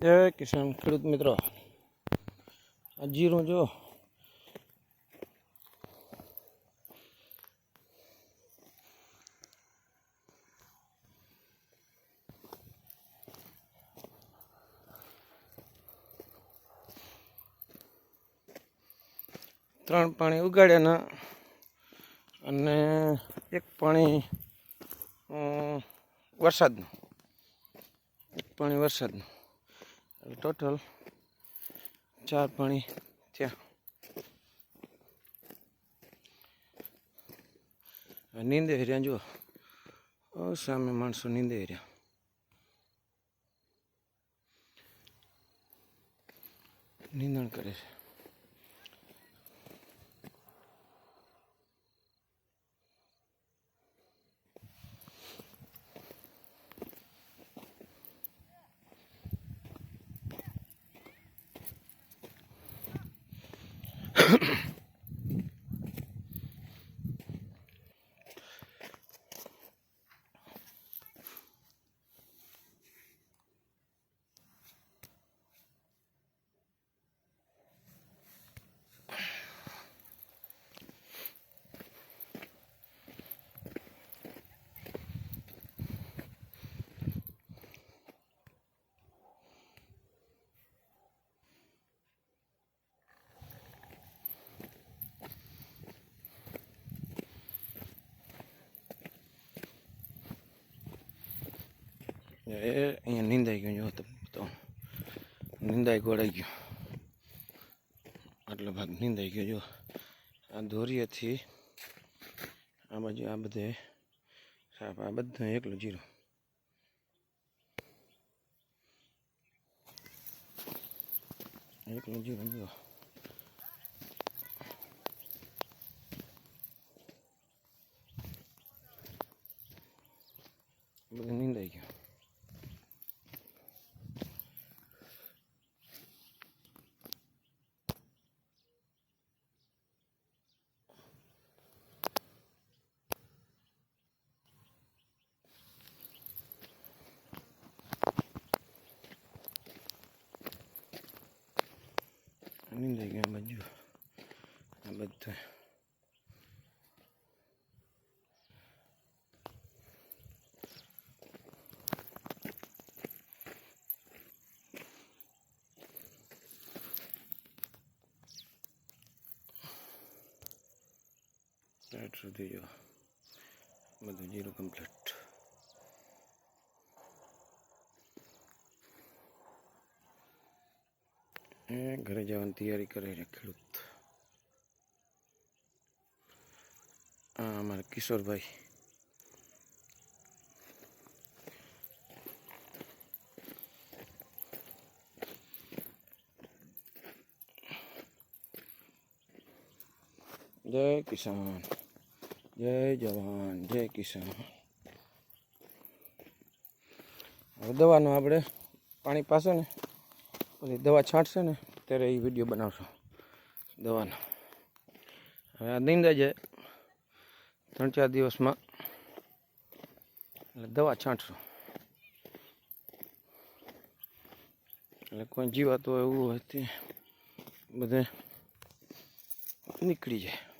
જય કિસાન ખેડૂત મિત્રો. આ જીરું જો ત્રણ પાણી ઉગાડ્યાના અને એક પાણી વરસાદનું. એક પાણી વરસાદનું. એટલે ટોટલ ચાર પાણી હવે નીંદે રહ્યા જુઓ. સામે માણસો નીંદે રહ્યા. નીંદણ કરે છે. એ અહીંયા નિંદાઈ ગયું જો તમે તો નિંદાઈ ગોળાઈ ગયું આટલો ભાગ નિંદાઈ ગયો જો આ દોરીએથી આ બાજુ આ બધે સાપ આ બધું એકલું જીરો એકલું જીરો જો બધું નિંદાઈ ગયું નિંદાઈ ગયું બાજુ આ બધું સાઈડ સુધી જો બધું જીરો કમ્પ્લીટ એ ઘરે જવાની તૈયારી કરે છે ખેડૂત. અમારા કિશોરભાઈ. જય કિસાન, જય જવાન, જય કિસાન. હવે દવાનું આપણે પાણી પાસે ને. પછી દવા છાંટશે ને, ત્યારે એ વીડિયો બનાવશો, દવાનો. હવે આ નીંદા જાય ત્રણ ચાર દિવસમાં એટલે દવા છાંટશો. એટલે કોઈ જીવાતું એવું હોય તે બધે નીકળી જાય.